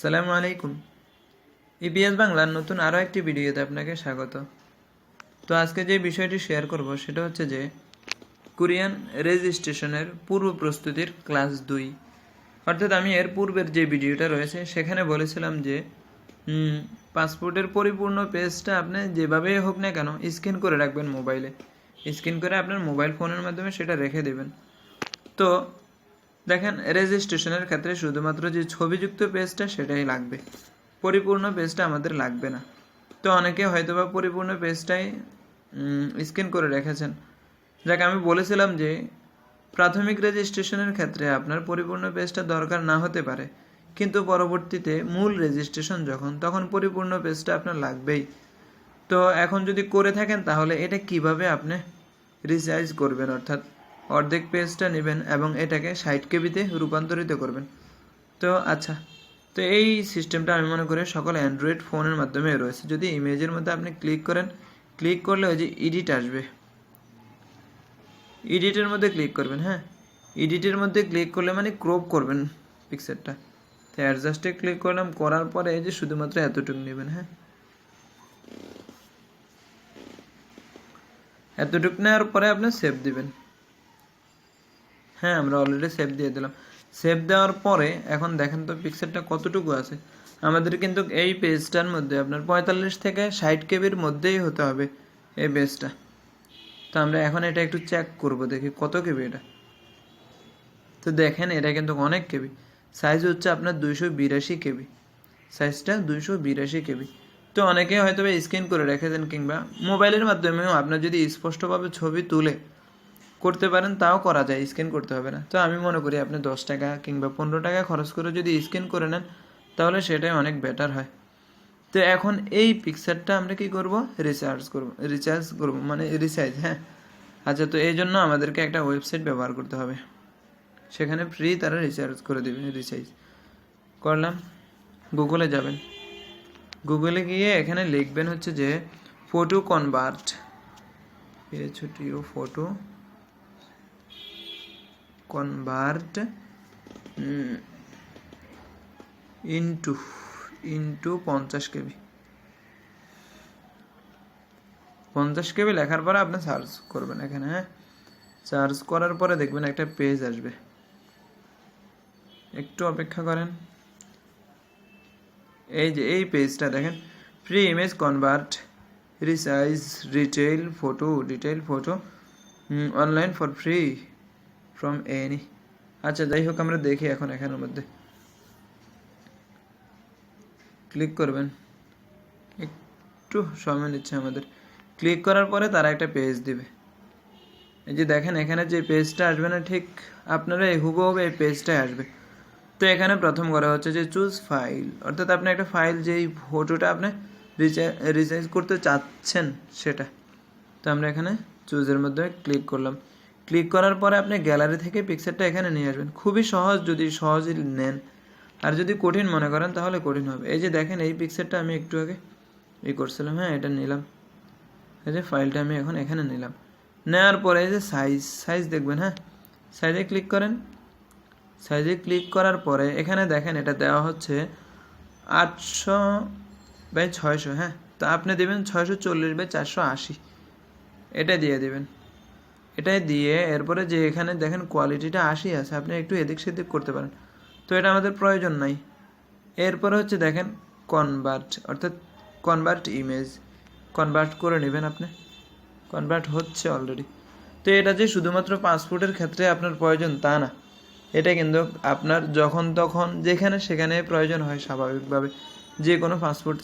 সালামু আলাইকুম। ইপিএস বাংলার নতুন আরও একটি ভিডিওতে আপনাকে স্বাগত। তো আজকে যে বিষয়টি শেয়ার করব সেটা হচ্ছে যে, কোরিয়ান রেজিস্ট্রেশনের পূর্ব প্রস্তুতির ক্লাস দুই। অর্থাৎ আমি এর পূর্বের যে ভিডিওটা রয়েছে, সেখানে বলেছিলাম যে পাসপোর্টের পরিপূর্ণ পেজটা আপনি যেভাবেই হোক না কেন স্ক্যান করে রাখবেন মোবাইলে। স্ক্যান করে আপনার মোবাইল ফোনের মাধ্যমে সেটা রেখে দেবেন। তো দেখেন রেজিস্ট্রেশনের ক্ষেত্রে শুধুমাত্র যে ছবিযুক্ত পেজটা সেটাই লাগবে। পরিপূর্ণ পেজটা আমাদের লাগবে না। তো অনেকে হয়তোবা পরিপূর্ণ পেজটাই স্ক্যান করে রেখেছেন। যাকে, আমি বলেছিলাম যে, প্রাথমিক রেজিস্ট্রেশনের ক্ষেত্রে আপনার পরিপূর্ণ পেজটা দরকার না হতে পারে। কিন্তু পরবর্তীতে মূল রেজিস্ট্রেশন যখন, তখন পরিপূর্ণ পেজটা আপনার লাগবেই। তো এখন যদি করে থাকেন, তাহলে এটা কীভাবে আপনি রিচার্জ করবেন? অর্থাৎ অর্ধেক পেজটা নেবেন এবং এটাকে ষাট কেবিতে রূপান্তরিত করবেন। তো আচ্ছা তো এই সিস্টেমটা আমি মনে করি সকল অ্যান্ড্রয়েড ফোনের মাধ্যমে রয়েছে। যদি ইমেজের মধ্যে আপনি ক্লিক করেন, ক্লিক করলে ওই যে এডিট আসবে। এডিটের মধ্যে ক্লিক করবেন হ্যাঁ? এডিটের মধ্যে ক্লিক করলে মানে ক্রপ করবেন পিকচারটা। তো অ্যাডজাস্টে ক্লিক করলাম, করার পরে এই যে শুধুমাত্র এতটুকু নেবেন হ্যাঁ? এতটুকু নেওয়ার পরে আপনি সেভ দিবেন। হ্যাঁ আমরা অলরেডি সেভ দিয়ে দিলাম। সেভ দেওয়ার পরে, এখন দেখেন তো পিকচারটা কতটুকু আছে। আমাদের কিন্তু এই পেজটার মধ্যে আপনার পঁয়তাল্লিশ থেকে ষাট কেবির মধ্যেই হতে হবে এই পেজটা তো আমরা এখন এটা একটু চেক করব, দেখি কত কেবি এটা। তো দেখেন, এটা কিন্তু অনেক কেবি। সাইজ হচ্ছে আপনার দুইশো বিরাশি কেবি। সাইজটা দুইশো বিরাশি কেবি। তো অনেকে হয়তো স্ক্যান করে রেখেছেন কিংবা মোবাইলের মাধ্যমেও আপনার যদি স্পষ্টভাবে ছবি তুলে করতে পারেন, তাও করা যায় স্ক্যান করতে হবে না। তো আমি মনে করি আপনি দশ টাকা কিংবা পনেরো টাকা খরচ করে যদি স্ক্যান করে নেন, তাহলে সেটাই অনেক বেটার হয়। তো এখন এই পিকচারটা আমরা কি করব? রিচার্জ করব রিচার্জ করব মানে রিচার্জ হ্যাঁ? আচ্ছা তো এই জন্য আমাদেরকে একটা ওয়েবসাইট ব্যবহার করতে হবে। সেখানে ফ্রি তারা রিচার্জ করে দেবে রিচার্জ করলাম গুগলে যাবেন। গুগলে গিয়ে এখানে লিখবেন হচ্ছে যে ফটো কনভার্ট পিএইচটিও ফটো কনভার্ট ইনটু ইনটু পঞ্চাশ কেবি। পঞ্চাশ কেবি লেখার পরে আপনি সার্চ করবেন এখানে হ্যাঁ? সার্চ করার পরে দেখবেন একটা পেজ আসবে। একটু অপেক্ষা করেন। এই যে, এই পেজটা দেখেন। Free image convert resize retail photo detail photo online for free from any আচ্ছা যাই হোক, আমরা দেখি এখন এখানের মধ্যে। ক্লিক করবেন। একটু সময় নিচ্ছে আমাদের। ক্লিক করার পরে তারা একটা পেজ দিবে। এই যে দেখেন, এখানে যে পেজটা আসবে না, ঠিক আপনারা এই হুবহু এই পেজটাই আসবে। তো এখানে প্রথম করা হচ্ছে যে চুজ ফাইল অর্থাৎ আপনি একটা ফাইল যেই ফটোটা আপনি রিচার্জ করতে চাচ্ছেন, সেটা। তো আমরা এখানে চুজের মধ্যে ক্লিক করলাম। ক্লিক করার পরে আপনি গ্যালারি থেকে পিকচারটা এখানে নিয়ে আসবেন। খুবই সহজ, যদি সহজে নেন। আর যদি কঠিন মনে করেন, তাহলে কঠিন হবে। এই যে দেখেন, এই পিকচারটা আমি একটু আগে ই করছিলাম। হ্যাঁ এটা নিলাম। এই যে ফাইলটা আমি এখন এখানে নিলাম। নেওয়ার পরে এই যে সাইজ সাইজ দেখবেন হ্যাঁ? সাইজে ক্লিক করেন। সাইজে ক্লিক করার পরে এখানে দেখেন, এটা দেওয়া হচ্ছে আটশো বাই ছয়শো হ্যাঁ? তো আপনি দেবেন ছয়শো চল্লিশ বাই চারশো আশি। এটা দিয়ে দেবেন। এটাই দিয়ে এরপরে যে এখানে দেখেন কোয়ালিটিটা আশি আছে, আপনি একটু এদিক সেদিক করতে পারেন। তো এটা আমাদের প্রয়োজন নাই। এরপরে হচ্ছে দেখেন কনভার্ট অর্থাৎ কনভার্ট ইমেজ কনভার্ট করে নেবেন আপনি। কনভার্ট হচ্ছে অলরেডি তো এটা যে শুধুমাত্র পাসপোর্টের ক্ষেত্রে আপনার প্রয়োজন তা না। এটা কিন্তু আপনার যখন তখন যেখানে সেখানে প্রয়োজন হয় স্বাভাবিকভাবে। যে কোনো পাসপোর্ট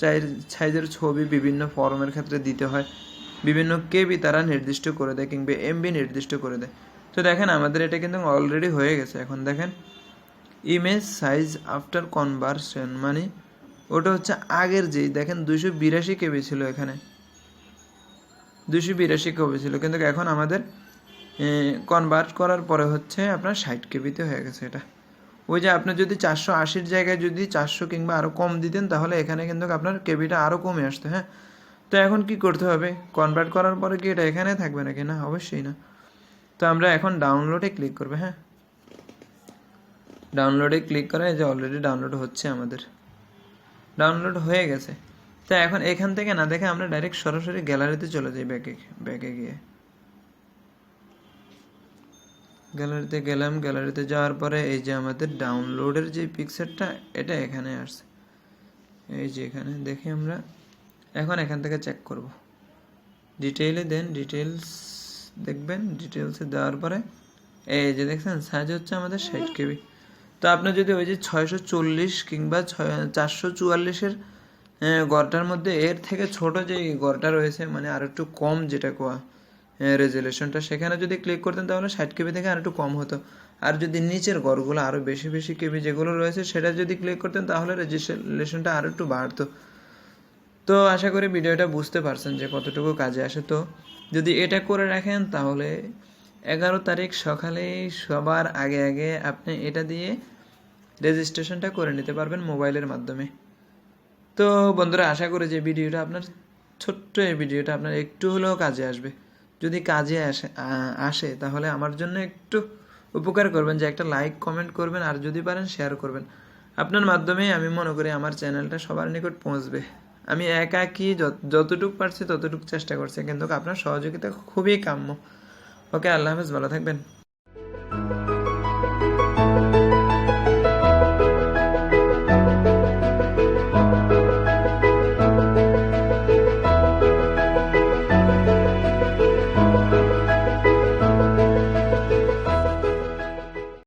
সাইজের ছবি বিভিন্ন ফর্মের ক্ষেত্রে দিতে হয়। বিভিন্ন কেবি তারা নির্দিষ্ট করে দেয় কিংবা এমবি নির্দিষ্ট করে দেয়। তো দেখেন, আমাদের এটা কিন্তু অলরেডি হয়ে গেছে। এখন দেখেন ইমেজ সাইজ আফটার কনভার্সন মানে ওটা হচ্ছে আগের যেই, দেখেন দুইশো বিরাশি কেবি ছিল এখানে। দুইশো বিরাশি কেবি ছিল। কিন্তু এখন আমাদের কনভার্ট করার পরে হচ্ছে আপনার ষাট কেবিতে হয়ে গেছে এটা। ওই যে আপনি যদি চারশো আশির জায়গায় যদি চারশো কিংবা আরও কম দিতেন, তাহলে এখানে কিন্তু আপনার কেবিটা আরও কমে আসতো হ্যাঁ? তো এখন কি করতে হবে? কনভার্ট করার পরে কি এটা এখানে থাকবে নাকি? না, অবশ্যই না। তো আমরা এখন ডাউনলোডে ক্লিক করবে হ্যাঁ? ডাউনলোডে ক্লিক করা যে অলরেডি ডাউনলোড হচ্ছে আমাদের। ডাউনলোড হয়ে গেছে। তো এখন এখান থেকে না, দেখে আমরা ডাইরেক্ট সরাসরি গ্যালারিতে চলে যাই ব্যাকে ব্যাকে গিয়ে। গ্যালারিতে গেলাম গ্যালারিতে যাওয়ার পরে এই যে আমাদের ডাউনলোডের যে পিকচারটা এটা এখানে আসছে। এই যে এখানে দেখি আমরা। এখন এখান থেকে চেক করব। ডিটেইলে দেন ডিটেলস দেখবেন ডিটেলসে দেওয়ার পরে, এই যে দেখছেন সাইজ হচ্ছে আমাদের ষাট কেবি। তো আপনি যদি ওই যে ছয়শো চল্লিশ কিংবা ছয়, চারশো চুয়াল্লিশের গড়টার মধ্যে, এর থেকে ছোট যে গড়টা রয়েছে মানে আর একটু কম যেটা কোয়া রেজুলেশনটা সেখানে যদি ক্লিক করতেন তাহলে ষাট কেবি থেকে আর একটু কম হতো। আর যদি নিচের গড়গুলো আরও বেশি বেশি কেবি যেগুলো রয়েছে, সেটা যদি ক্লিক করতেন তাহলে রেজুলেশনটা আর একটু বাড়তো। তো আশা করি ভিডিওটা বুঝতে পারছেন যে কতটুকু কাজে আসে। তো যদি এটা করে রাখেন, তাহলে এগারো তারিখ সকালে সবার আগে আগে আপনি এটা দিয়ে রেজিস্ট্রেশনটা করে নিতে পারবেন মোবাইলের মাধ্যমে। তো বন্ধুরা, আশা করি যে ভিডিওটা আপনার, ছোট্ট এই ভিডিওটা আপনার একটু হলেও কাজে আসবে। যদি কাজে আসে আসে, তাহলে আমার জন্য একটু উপকার করবেন যে একটা লাইক কমেন্ট করবেন, আর যদি পারেন শেয়ার করবেন। আপনার মাধ্যমে আমি মনে করি আমার চ্যানেলটা সবার নিকট পৌঁছবে। আমি একা কি যতটুকু পারছি ততটুকু চেষ্টা করছি, কিন্তু আপনার সহযোগিতা খুবই কাম্য। ওকে, আল্লাহ হাফেজ, ভালো থাকবেন।